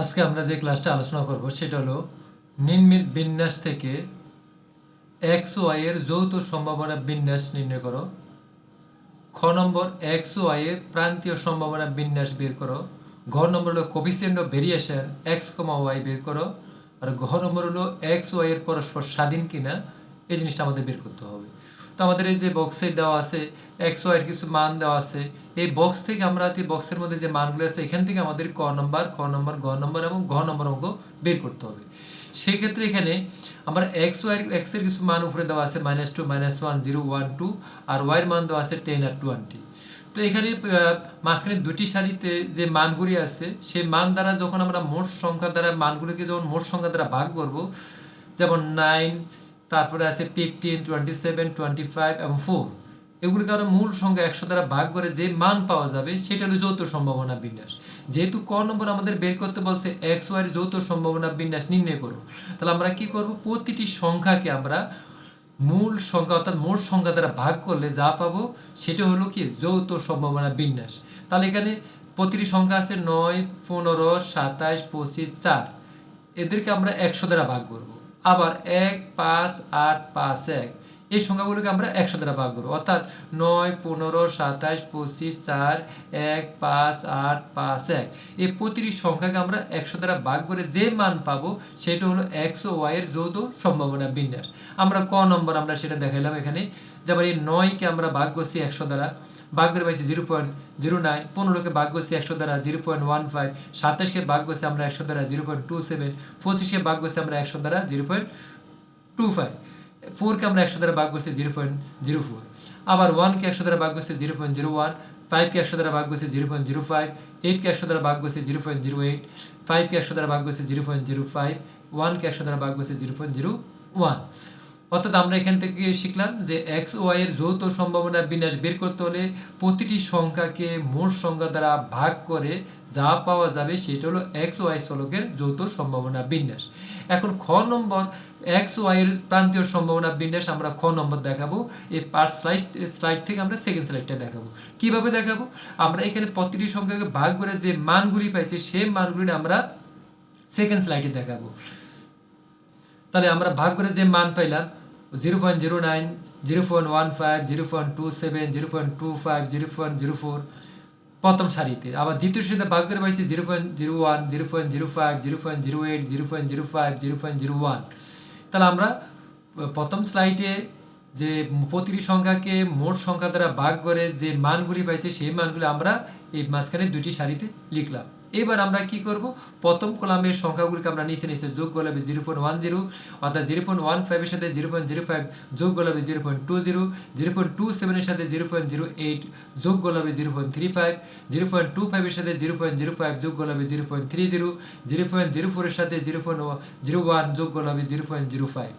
আজকে আমরা যে ক্লাসটা আলোচনা করব সেটা হলো নিম্নের বিন্যাস থেকে এক্স ওয়াই এর যৌথ সম্ভাবনা বিন্যাস নির্ণয় করো। খ নম্বর এক্স ওয়াই এর প্রান্তীয় সম্ভাবনা বিন্যাস বের করো। ঘ নম্বর হলো coefficient of variation X comma Y বের করো। আর ঘ নম্বর হলো এক্স ওয়াই এর পরস্পর স্বাধীন কিনা, এই জিনিসটা আমাদের বের করতে হবে। তো আমাদের এই যে বক্সে দেওয়া আছে এক্স ওয়াই এর কিছু মান দেওয়া আছে, এই বক্স থেকে আমরা এই বক্সের মধ্যে যে মানগুলো আছে, এখান থেকে আমাদের ক নম্বর খ নম্বর গ নম্বর এবং ঘ নম্বর অঙ্ক বের করতে হবে। সেক্ষেত্রে এখানে আমরা এক্স ওয়াই এক্সের কিছু মান উপরে দেওয়া আছে minus two minus one zero one two আর ওয়াই এর মান দেওয়া আছে টেন আর টোয়েন্টি তো এখানে মাঝখানে দুটি সারিতে যে মানগুলি আছে, সেই মান দ্বারা যখন আমরা মোট সংখ্যা দ্বারা, মানগুলিকে যখন মোট সংখ্যা দ্বারা ভাগ করব, যেমন নাইন তারপরে আছে fifteen twenty seven twenty five এবং ফোর এগুলিকে আমরা মূল সংখ্যা একশো দ্বারা ভাগ করে যে মান পাওয়া যাবে, সেটা হলো যৌথ সম্ভাবনা বিন্যাস। যেহেতু ক নম্বর আমাদের বের করতে বলছে এক্স ওয়াই যৌথ সম্ভাবনা বিন্যাস নির্ণয় করো, তাহলে আমরা কি করব? প্রতিটি সংখ্যাকে আমরা মূল সংখ্যা অর্থাৎ মোট সংখ্যা দ্বারা ভাগ করলে যা পাবো, সেটা হলো কি? যৌথ সম্ভাবনা বিন্যাস। তাহলে এখানে প্রতিটি সংখ্যা আছে নয়, পনেরো, সাতাশ, পঁচিশ, চার। এদেরকে আমরা একশো দ্বারা ভাগ করব। আবার এক, পাঁচ, আট, পাঁচ, এক। এই সংখ্যাগুলোকে আমরা একশো দ্বারা ভাগ করব। অর্থাৎ নয়, পনেরো, সাতাশ, পঁচিশ, চার, এক, পাঁচ, আট, পাঁচ, এক। এই প্রতিটি সংখ্যাকে আমরা একশো দ্বারা ভাগ করে যে মান পাবো, সেটা হলো এক্স ও ওয়াই এর যৌথ সম্ভাবনা বিন্যাস। আমরা ক নম্বর আমরা সেটা দেখাইলাম এখানে। যেমন এই নয়কে আমরা ভাগ করছি একশো দ্বারা। ভাগ করে পাইছি জিরো পয়েন্ট জিরো নাইন পনেরোকে ভাগ করছি একশো দ্বারা জিরো পয়েন্ট ওয়ান ফাইভ সাতাশকে ভাগ করছি আমরা একশো দ্বারা জিরো পয়েন্ট টু সেভেন পঁচিশকে ভাগ করছি আমরা একশো দ্বারা জিরো পয়েন্ট টু ফাইভ ফোরকে আমরা একশো দ্বারা ভাগ করছি জিরো পয়েন্ট জিরো ফোর আবার ওয়ানকে একশো দ্বারা ভাগ করছি জিরো পয়েন্ট জিরো ওয়ান ফাইভকে একশো দ্বারা ভাগ করছি জিরো পয়েন্ট জিরো ফাইভ এইটকে একশো দ্বারা ভাগ করছি জিরো পয়েন্ট জিরো এইট ফাইভকে একশো দ্বারা ভাগ করছি জিরো পয়েন্ট জিরো ফাইভ ওয়ানকে একশো দ্বারা ভাগ করছি জিরো পয়েন্ট জিরো ওয়ান অর্থাৎ আমরা এখান থেকে শিখলাম যে এক্স ওয়াই এর যৌথ সম্ভাবনা বিন্যাস বের করতে হলে প্রতিটি সংখ্যাকে মোট সংখ্যা দ্বারা ভাগ করে যা পাওয়া যাবে সেটা হলো এক্স ওয়াই চলকের যৌথ সম্ভাবনা বিন্যাস। এখন খ নম্বর, এক্স ওয়াই এর প্রান্তীয় সম্ভাবনা বিন্যাস আমরা খ নম্বর দেখাবো। এই পার্ট স্লাইড স্লাইড থেকে আমরা সেকেন্ড স্লাইডটা দেখাবো। কীভাবে দেখাবো? আমরা এখানে প্রতিটি সংখ্যাকে ভাগ করে যে মানগুলি পাইছি, সেই মানগুলি আমরা সেকেন্ড স্লাইডে দেখাবো। তাহলে আমরা ভাগ করে যে মান পাইলাম zero point zero nine zero point one five zero point two seven zero point two five zero point zero four প্রথম সারিতে আবার দ্বিতীয় সারিতে ভাগ করে পাইছি zero point zero one zero point zero five zero point zero eight zero point zero five zero point zero one তাহলে আমরা প্রথম স্লাইডে যে প্রতিটি সংখ্যাকে মোট সংখ্যা দ্বারা ভাগ করে যে মানগুলি পাইছে সেই মানগুলি আমরা এই মাঝখানে দুটি সারিতে লিখলাম এবার আমরা কি করব প্রথম কলামের সংখ্যাগুলিকে আমরা নিচে নিচে যোগ করলে জিরো পয়েন্ট ওয়ান জিরো অর্থাৎ জিরো পয়েন্ট ওয়ান ফাইভের সাথে জিরো পয়েন্ট জিরো ফাইভ যোগ করলে zero point two zero zero point two সেভেনের সাথে জিরো পয়েন্ট জিরো এইট যোগ করলে zero point three five zero point two ফাইভের সাথে জিরো পয়েন্ট জিরো ফাইভ যোগ করলে zero point three zero zero point zero ফোরের সাথে জিরো পয়েন্ট জিরো ওয়ান যোগ করলে জিরো পয়েন্ট জিরো ফাইভ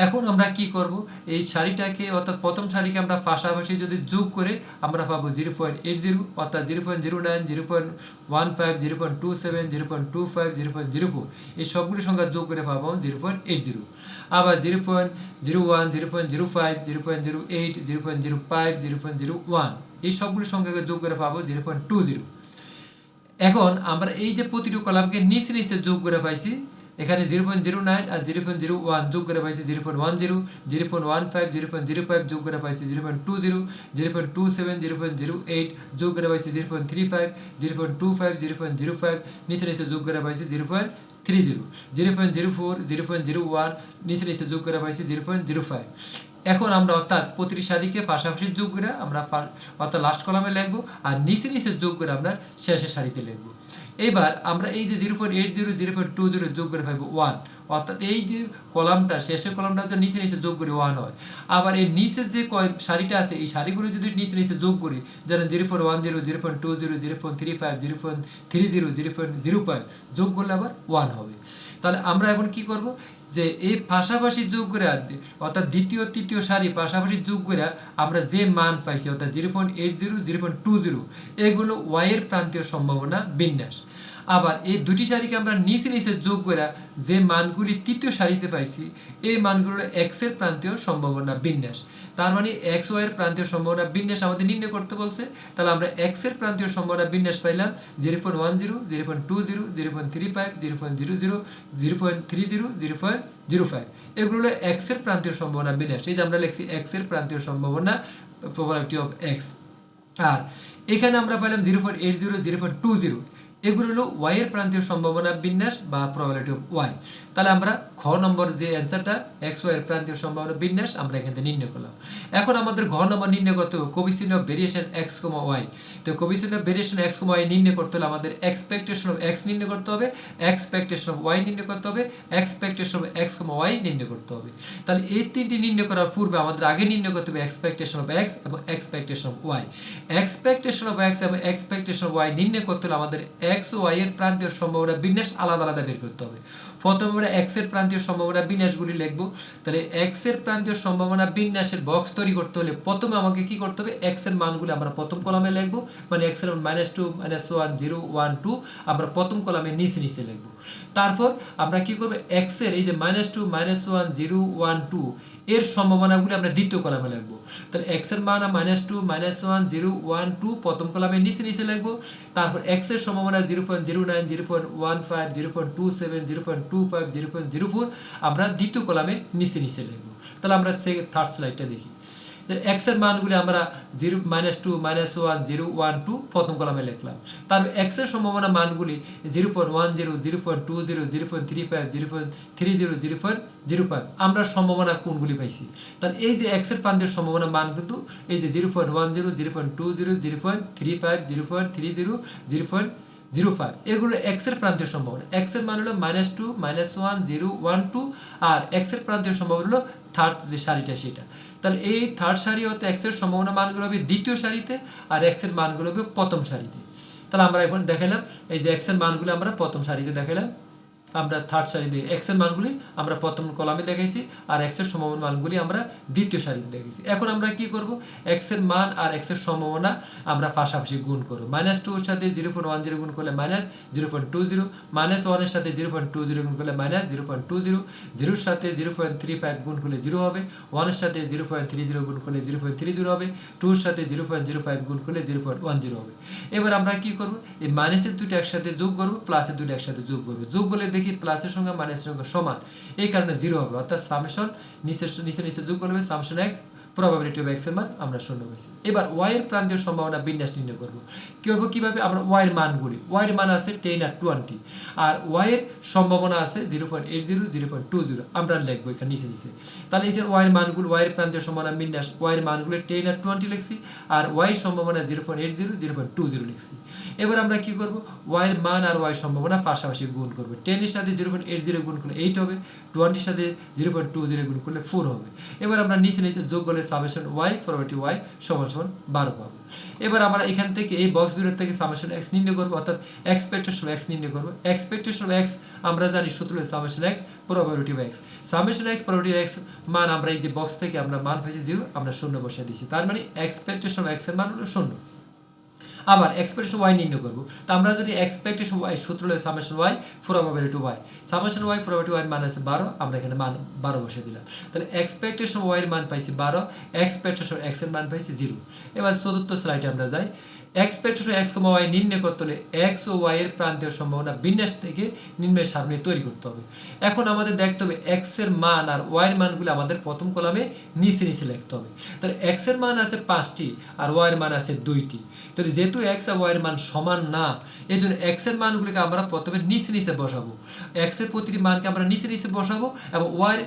এখন আমরা কি করব এই সারিটাকে অর্থাৎ প্রথম সারিকে আমরা পাশাপাশি যদি যোগ করে আমরা পাবো জিরো পয়েন্ট এইট জিরো অর্থাৎ zero point zero nine zero point one five zero point two seven zero point two five zero point zero four এই সবগুলি সংখ্যা যোগ করে পাবো জিরো পয়েন্ট এইট জিরো আবার zero point zero one zero point zero five zero point zero eight zero point zero five zero point zero one এই সবগুলি সংখ্যাকে যোগ করে পাবো জিরো পয়েন্ট টু জিরো এখন আমরা এই যে প্রতিটি কলামকে নিচে নিচে যোগ করে পাইছি এখানে জিরো পয়েন্ট জিরো নাইন আর জিরো পয়েন্ট জিরো ওয়ান যোগ করে পাইছি zero point one zero zero point one five zero point zero five যোগ করে পাইছি zero point two zero zero point two seven zero point zero eight যোগ করে পাইছি zero point three five zero point two five zero point zero five নিচে নিচে যোগ করে পাইছি zero point three zero zero point zero four zero point zero one নিচে নিচে যোগ করে পাইছি জিরো পয়েন্ট জিরো ফাইভ এখন আমরা অর্থাৎ প্রতিটি সারিকে পাশাপাশি যোগ করে আমরা অর্থাৎ লাস্ট কলামে লিখব আর নিচে নিচে যোগ করে আমরা শেষের সারিতে লিখব এবার আমরা এই যে zero point eight zero zero point two zero যোগ করে পাইবো ওয়ান অর্থাৎ এই যে কলামটা, শেষের কলামটা যে নিচে নিচে যোগ করি ওয়ান হয়। আবার এই নিচের যে কয় শাড়িটা আছে, এই শাড়িগুলো যদি নিচে নিচে যোগ করি, যেমন zero point one zero zero point two zero zero point three five zero point three zero zero point zero five যোগ করলে আবার ওয়ান হবে। তাহলে আমরা এখন কি করব? যে এই পাশাপাশি যোগ করে অর্থাৎ দ্বিতীয়, তৃতীয় সারি পাশাপাশি যোগ করে আমরা যে মান পাইছি, অর্থাৎ zero point eight zero zero point two zero এগুলো ওয়াইয়ের প্রান্তীয় সম্ভাবনা বিন্যাস আবার এই দুটি সারিকে আমরা নিচে নিচে যোগ করে যে মানগুলি তৃতীয় সারিতে পাইছি, এই মানগুলো এক্সের প্রান্তীয় সম্ভাবনা বিন্যাস। তার মানে এক্স, ওয়াই এর প্রান্তীয় সম্ভাবনা বিন্যাস আমাদের নির্ণয় করতে বলছে। তাহলে আমরা এক্সের প্রান্তীয় সম্ভাবনা বিন্যাস পাইলাম zero point one zero zero point two zero zero point three five, zero point zero zero zero point three zero zero point zero five. এগুলো হলো এক্সের প্রান্তীয় সম্ভাবনা বিন্যাস। এই যে আমরা লিখছি এক্সের প্রান্তীয় সম্ভাবনা প্রবাবিলিটি অফ এক্স আর এখানে আমরা পেলাম zero point eight zero zero point two zero. এগুলো হলো ওয়াই এর প্রান্তীয় সম্ভাবনা বিন্যাস বা প্রবাবিলিটি অফ ওয়াই তাহলে আমরা খ নম্বর যে অ্যান্সারটা এক্স ওয়াই এর প্রান্তীয় সম্ভাবনা বিন্যাস, আমরা এখান থেকে নির্ণয় করলাম। এখন আমাদের ঘ নম্বর নির্ণয় করতে হবে coefficient of variation X comma Y তো coefficient of variation X comma Y নির্ণয় করতে হলে আমাদের এক্সপেকটেশন অফ এক্স নির্ণয় করতে হবে এক্সপেকটেশন অফ ওয়াই নির্ণয় করতে হবে expectation of X comma Y নির্ণয় করতে হবে। তাহলে এই তিনটি নির্ণয় করার পূর্বে আমাদের আগে নির্ণয় করতে হবে এক্সপেকটেশন অফ এক্স এবং expectation of Y expectation of X এবং এক্সপেকটেশন অফ ওয়াই নির্ণয় করতে হলে আমাদের এক্স ওয়াই এর প্রান্তীয় সম্ভাবনা বিন্যাস আলাদা আলাদা বের করতে হবে। প্রথমে আমরা এক্সের প্রান্তীয় সম্ভাবনা বিন্যাসগুলি লিখব। তাহলে এক্সের প্রান্তীয় সম্ভাবনা বিন্যাসের বক্স তৈরি করতে হলে প্রথমে আমাকে কি করতে হবে? এক্সের মানগুলি আমরা প্রথম কলামে লিখব। মানে এক্সের minus two minus one zero one two আমরা প্রথম কলামে নিচে নিচে লিখব। তারপর আমরা কি করব? এক্সের এই যে minus two minus one zero one two এর সম্ভাবনাগুলি আমরা দ্বিতীয় কলামে লিখব। তাহলে এক্সের মান minus two minus one zero one two প্রথম কলামে নিচে নিচে লিখব। তারপর এক্সের সম্ভাবনা আমরা দ্বিতীয় কলামে নিচে নিচে লিখব তাহলে আমরা সে থার্ড স্লাইডটা দেখি এক্সের মানগুলি আমরা zero minus two minus one zero one two প্রথম কলামে লিখলাম তারপর এক্সের সম্ভাবনা মানগুলি zero point one zero zero point two zero zero point three five zero point three zero zero point zero five আমরা সম্ভাবনা কোনগুলি পাইছি তাহলে এই যে এক্সের প্রান্তের সম্ভাবনা মান কিন্তু এই যে zero point one zero zero point two zero zero point three five zero point three zero zero point zero five. এগুলো এক্সের প্রান্তীয় সম্ভাবনা। এক্সের মান হলো minus two minus one zero one two আর এক্সের প্রান্তীয় সম্ভাবনা হলো থার্ড যে সারিটা, সেটা। তাহলে এই থার্ড সারি হতে এক্সের সম্ভাবনা মানগুলো হবে দ্বিতীয় সারিতে, আর এক্সের মানগুলো হবে প্রথম সারিতে। তাহলে আমরা এখন দেখালাম, এই যে এক্সের মানগুলো আমরা প্রথম সারিতে দেখালাম। আমরা থার্ড সারিতে এক্সের মানগুলি আমরা প্রথম কলামে দেখাইছি আর এক্সের সম্ভাবনা মানগুলি আমরা দ্বিতীয় সারিতে দেখাইছি। এখন আমরা কি করব? এক্সের মান আর এক্সের সম্ভাবনা আমরা পাশাপাশি গুণ করব। মাইনাস এর সাথে জিরো পয়েন্ট ওয়ান জিরো গুণ করলে minus zero point two zero minus ওয়ানের সাথে জিরো পয়েন্ট টু জিরো গুণ করলে minus zero point two zero জিরোর সাথে জিরো পয়েন্ট থ্রি ফাইভ গুণ করলে জিরো হবে ওয়ানের সাথে জিরো পয়েন্ট থ্রি জিরো গুণ করলে জিরো পয়েন্ট থ্রি জিরো হবে টুর সাথে জিরো পয়েন্ট জিরো ফাইভ গুণ করলে জিরো পয়েন্ট ওয়ান জিরো হবে। এবার আমরা কি করব? এই মাইনাসের দুটো একসাথে যোগ করব প্লাসের দুটো একসাথে যোগ করব। যোগ করলে দেখি প্লাসের সঙ্গে মাইনাসের সঙ্গে সমান। এই কারণে জিরো হবে। অর্থাৎ সামেশন নিচে নিচে নিচে যোগ করবে সামেশন এক্স প্রবাবিলিটি অফ এক্সের মান আমরা শূন্য পাইছি এবার ওয়াই এর প্রান্তীয় সম্ভাবনা বিন্যাস নির্ণয় করব করব কীভাবে আমরা ওয়াই এর মানগুলি ওয়াই এর মান আছে টেন আর টোয়েন্টি আর ওয়াই এর সম্ভাবনা আছে zero point eight zero zero point two zero আমরা লিখব এখানে নিচে নিচে তাহলে এই যে ওয়াই এর মানগুলো ওয়াই এর প্রান্তীয় সম্ভাবনা বিন্যাস ওয়াই এর মানগুলো টেন আর টোয়েন্টি লিখছি আর ওয়াই সম্ভাবনা zero point eight zero zero point two zero লিখছি এবার আমরা কি করব ওয়াই এর মান আর ওয়াই সম্ভাবনা পাশাপাশি গুণ করব টেনের সাথে জিরো পয়েন্ট এইট জিরো গুণ করলে এইট হবে টোয়েন্টির সাথে জিরো পয়েন্ট টু জিরো গুণ করলে ফোর হবে এবার আমরা নিচে নিচে যোগ করলে সামেশন ওয়াই পরবর্তী ওয়াই সমান সমান বারো পাবো। এবার আমরা এখান থেকে এই বক্স দূরের থেকে সামেশন এক্স নির্ণয় করব, অর্থাৎ এক্সপেক্টেশন এক্স নির্ণয় করব। এক্সপেক্টেশন এক্স আমরা জানি সূত্র summation X probability X summation X probability X মান আমরা এই যে বক্স থেকে আমরা মান পেয়েছি জিরো আমরা শূন্য বসিয়ে দিয়েছি। তার মানে এক্সপেকটেশন এক্সের মান হলো শূন্য। আবার এক্সপেকটেশন ওয়াই নির্ণয় করব। তো আমরা যদি এক্সপেকটেশন ওয়াই সূত্র হলে summation Y four over two Y summation Y four over two মান আছে বারো, আমরা এখানে মান বারো বসে দিলাম। তাহলে এক্সপেকটেশন ওয়াই এর মান পাইছি বারো এক্সপেকটেশন এক্সের মান পাইছি জিরো এবার চতুর্থ স্লাইডে আমরা যাই। এক্সপেকটেশন এক্স কমা ওয়াই নির্ণয় করতে হলে এক্স ও ওয়াই এর প্রান্তীয় সম্ভাবনা বিন্যাস থেকে নিম্নের সারণী তৈরি করতে হবে। এখন আমাদের দেখতে হবে এক্সের মান আর ওয়াই এর মানগুলো আমাদের প্রথম কলামে নিচে নিচে লিখতে হবে। তাহলে এক্সের মান আছে পাঁচটি আর ওয়াই এর মান আছে দুইটি। তাহলে যেহেতু এক্স আর ওয়াই এর মান সমান না এই জন্য এক্সের মানগুলিকে আমরা প্রথমে নিচে নিচে বসাবো। এক্সের প্রতিটি মানকে আমরা নিচে নিচে বসাবো এবং ওয়াই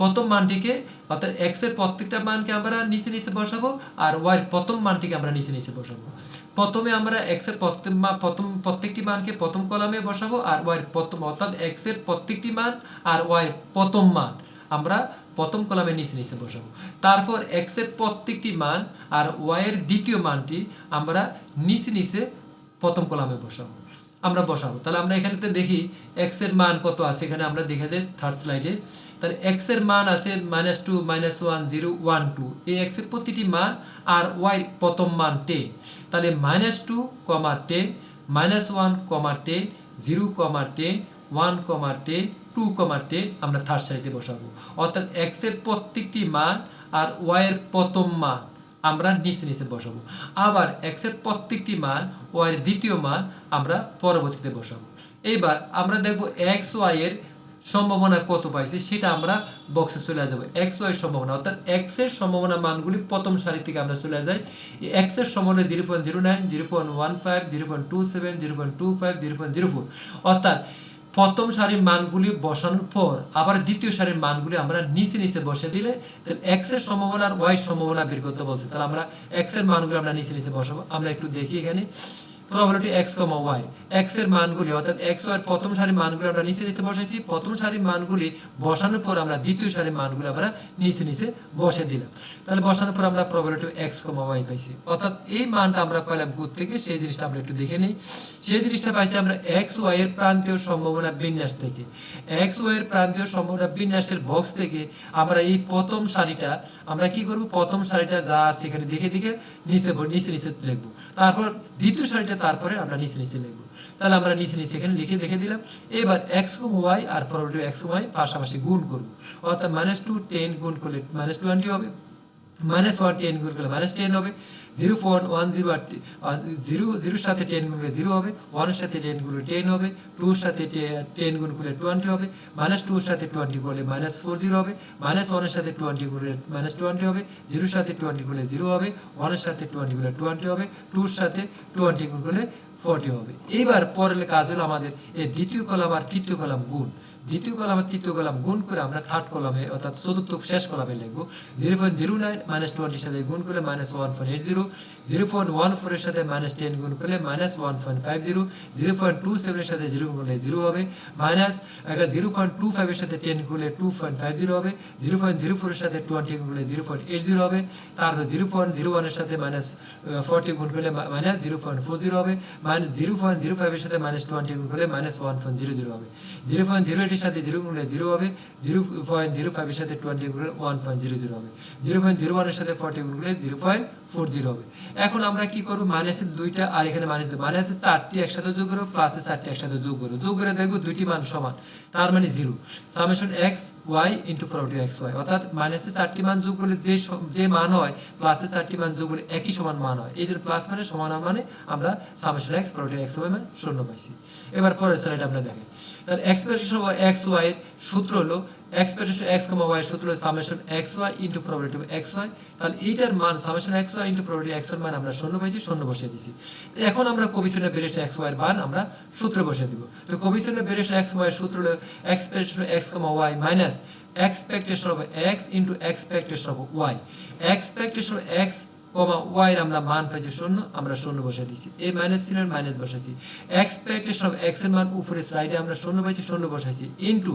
প্রথম মানটিকে, অর্থাৎ এক্সের প্রত্যেকটা মানকে আমরা নিচে নিচে বসাবো আর ওয়াই এর প্রথম মানটিকে আমরা নিচে নিচে বসাবো। প্রথমে আমরা এক্সের প্রথম প্রত্যেকটি মানকে প্রথম কলামে বসাবো আর ওয়াই প্রথম, অর্থাৎ এক্সের প্রত্যেকটি মান আর ওয়াই প্রথম মান আমরা প্রথম কলামে নিচে নিচে বসাবো। তারপর এক্সের প্রত্যেকটি মান আর ওয়াই এর দ্বিতীয় মানটি আমরা নিচে নিচে প্রথম কলামে বসাবো। আমরা বসাবো। তাহলে আমরা এখানেতে দেখি এক্সের মান কত আছে, এখানে আমরা দেখা যায় থার্ড স্লাইডে তাহলে এক্সের মান আছে minus two minus one zero one two এই এক্সের প্রতিটি মান আর ওয়াই প্রথম মান টেন তাহলে minus two comma ten minus one comma ten zero comma ten one comma ten two comma ten আমরা থার্ড সারিতে বসাবো। অর্থাৎ এক্সের প্রত্যেকটি মান আর ওয়াই এর প্রথম মান। আমরা নিচে নিচে বসাবো। আবার এক্সের প্রত্যেকটি মান ওয়াই এর দ্বিতীয় মান আমরা পরবর্তীতে বসাবো। এইবার আমরা দেখব এক্স ওয়াই এর সম্ভাবনা কত পাইছে, সেটা আমরা বক্সে চলে যাব। এক্স ওয়াই সম্ভাবনা, অর্থাৎ এক্সের সম্ভাবনা মানগুলি প্রথম সারি থেকে আমরা চলে যাই। এক্সের সম্ভাবনা zero point zero nine zero point one five zero point two seven zero point two five zero point zero four অর্থাৎ প্রথম সারির মানগুলি বসানোর পর আবার দ্বিতীয় সারির মানগুলি আমরা নিচে নিচে বসে দিলে, তাহলে এক্সের সম্ভাবনা আর ওয়াই সম্ভাবনা বের করতে বলছে। তাহলে আমরা এক্সের মানগুলো আমরা নিচে নিচে বসাবো। আমরা একটু দেখি এখানে। প্রবাবিলিটি এক্স কমা ওয়াই এক্সের মানগুলি, অর্থাৎ এক্স ওয়াই প্রথম সারির মানগুলি আমরা নিচে নিচে বসাইছি। প্রথম সারির মানগুলি বসানোর পর আমরা দ্বিতীয় সারির মানগুলি আমরা নিচে নিচে বসে দিলাম। তাহলে বসানোর পর আমরা প্রবাবিলিটি এক্স কমা ওয়াই পাইছি। অর্থাৎ এই মানটা আমরা পেলাম কোথা থেকে, সেই জিনিসটা আমরা একটু দেখে নিই। সেই জিনিসটা পাইছি আমরা এক্স ওয়াই এর প্রান্তীয় সম্ভাবনা বিন্যাস থেকে। এক্স ওয়াই এর প্রান্তীয় সম্ভাবনা বিন্যাসের বক্স থেকে আমরা এই প্রথম সারিটা, আমরা কি করব? প্রথম সারিটা যা এখানে দেখে দেখে নিচে নিচে নিচে লিখব। তারপর দ্বিতীয় সারিটা তারপরে আমরা নিচে নিচে লিখব। তাহলে আমরা নিচে নিচে এখানে লিখে দেখে দিলাম, এবার এক্স ওয়াই আর প্রবলেটিভ এক্স ওয়াই পাশাপাশি গুণ করব। অর্থাৎ মাইনাস টু টেন গুণ করলে মাইনাস টোয়েন্টি হবে। মাইনাস ওয়ান টেন গুণ করলে মাইনাস টেন হবে জিরো পয়েন্ট ওয়ান জিরো আর জিরো জিরোর সাথে টেন গুণ করলে জিরো হবে ওয়ানের সাথে টেন গুণলে টেন হবে টুর সাথে টেন গুণ করলে টোয়েন্টি হবে মাইনাস টুর সাথে টোয়েন্টি করলে মাইনাস ফোর জিরো হবে মাইনাস ওয়ানের সাথে টোয়েন্টি করলে মাইনাস টোয়েন্টি হবে জিরোর সাথে টোয়েন্টি করলে জিরো হবে ওয়ানের সাথে টোয়েন্টি করলে টোয়েন্টি হবে টুর সাথে টোয়েন্টি গুণ করলে ফর্টি হবে। এইবার পরের কাজ হলো আমাদের এই দ্বিতীয় কলাম আর তৃতীয় কলাম গুণ। দ্বিতীয় কলাম আর তৃতীয় কলাম গুণ করে আমরা থার্ড কলামে অর্থাৎ চতুর্থ শেষ কলামে লিখব zero point zero nine minus টোয়েন্টির সাথে গুণ করলে minus one point eight zero zero point one ফোরের সাথে মাইনাস টেন গুণ করলে minus one point five zero zero point two সেভেনের সাথে জিরো গুণ করলে জিরো হবে মাইনাস জিরো পয়েন্ট টু ফাইভের সাথে টেন করলে টু পয়েন্ট ফাইভ জিরো হবে জিরো পয়েন্ট জিরো ফোরের সাথে টোয়েন্টি গুণ করলে জিরো পয়েন্ট এইট জিরো হবে তারপর জিরো পয়েন্ট জিরো ওয়ানের সাথে মাইনাস ফোরটি গুণ করলে minus zero point four zero হবে মাইনাস জিরো পয়েন্ট জিরো ফাইভের সাথে মাইনাস টোয়েন্টি গুণ করলে minus one point zero zero হবে জিরো পয়েন্ট জিরো এইটের সাথে জিরো গুণ করলে জিরো হবে, জিরো পয়েন্ট জিরো ফাইভের সাথে টোয়েন্টি গুণ করলে ওয়ান পয়েন্ট জিরো জিরো হবে জিরো পয়েন্ট জিরো ওয়ানের সাথে ফর্টি গুণ করলে জিরো পয়েন্ট ফোর জিরো হবে। এখন আমরা কি করব? মাইনাসের দুইটা আর এখানে মাইনাস মাইনাসের চারটি একসাথে যোগ করব প্লাসের চারটি একসাথে যোগ করব যোগ করে দেখব দুইটি মান সমান। তার মানে zero summation x y into product x y অর্থাৎ মাইনাসের চারটি মান যোগ করলে যে যে মান হয় প্লাসের চারটি মান যোগ করলে একই সমান মান হয়। এই জন্য প্লাস মানে সমান মানে আমরা summation x product x y মানে শূন্য পাইছি। এবার পরের স্লাইড আমরা দেখেন তাহলে এক্সপ্রেশন এক্স ওয়াই এর সূত্র হলো এক্সপ্রেশন এক্স কমা ওয়াই সূত্র summation x y into probability x y তাহলে এইটার মান summation x y into probability x y মান আমরা শূন্য পাইছি, শূন্য বসিয়ে দিছি। এখন আমরা কবিশনের বেরিয়েশন এক্স ওয়াই এর মান আমরা সূত্রে বসিয়ে দিব। তো কবিশনের বেরিয়েশন এক্স ওয়াই সূত্র হলো expression x comma y minus expectation of x into expectation of y of x comma y আমরা মান পাইছি শূন্য, আমরা শূন্য বসে দিছি। এই মাইনাস চিহ্নের মাইনাস বসাইছি। এক্সপেকটেশন অফ এক্সের মান উপরে স্লাইডে আমরা শূন্য পাইছি শূন্য বসাইছি। ইনটু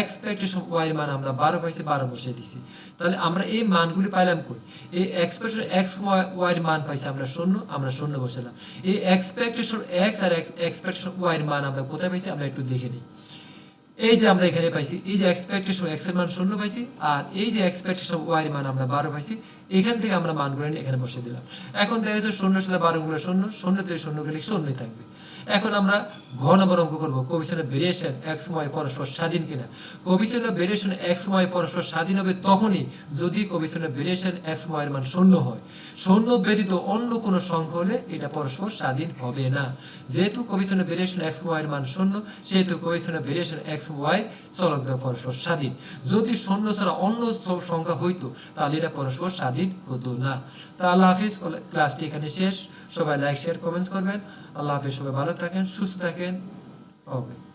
এক্সপেকটেশন ওয়াই মান আমরা বারো পাইছি বারো বসিয়ে দিছি। তাহলে আমরা এই মানগুলি পাইলাম কই? এই এক্সপেকটেশন এক্স ওয়াই মান পাইছি আমরা শূন্য আমরা শূন্য বসালাম। এই এক্সপেকটেশন এক্স আর এক্সপেকটেশন ওয়াই মান আমরা কোথায় পাইছি আমরা একটু দেখে নিই। এই যে আমরা এখানে পাইছি, এই যে এক্সপেকটেশন এক্সের মান শূন্য পাইছি, আর এই যে এক্সপেকটেশন ওয়াই মান আমরা বারো পাইছি, এখান থেকে আমরা মানগুলো নিয়ে এখানে বসিয়ে দিলাম। এখন দেখা যাচ্ছে শূন্য সাথে বারো গুলো শূন্য শূন্য থেকে শূন্য গেলে শূন্যই থাকবে। এখন আমরা ঘ নম্বর অঙ্ক করব কবিশনের ভেরিয়েশন এক সময় পরস্পর স্বাধীন কিনা? কবিশনের ভেরিয়েশন এক সময় পরস্পর স্বাধীন হবে তখনই যদি কবিশনের ভেরিয়েশন এক সময়ের মান শূন্য হয়। শূন্য ব্যতীত অন্য কোনো সংখ্যা হলে এটা পরস্পর স্বাধীন হবে না। যেহেতু কবিশনের ভেরিয়েশন এক সময়ের মান শূন্য, সেহেতু কবিশনের ভেরিয়েশন এক ওয়াই চলক পরস্পর স্বাধীন। যদি শূন্য ছাড়া অন্য সব সংখ্যা হইতো, তাহলে এটা পরস্পর স্বাধীন হতো না। তা আল্লাহ হাফিজ ক্লাসটি এখানে শেষ। সবাই লাইক শেয়ার কমেন্টস করবেন। আল্লাহ হাফিজ, সবাই ভালো থাকেন, সুস্থ থাকেন। ওকে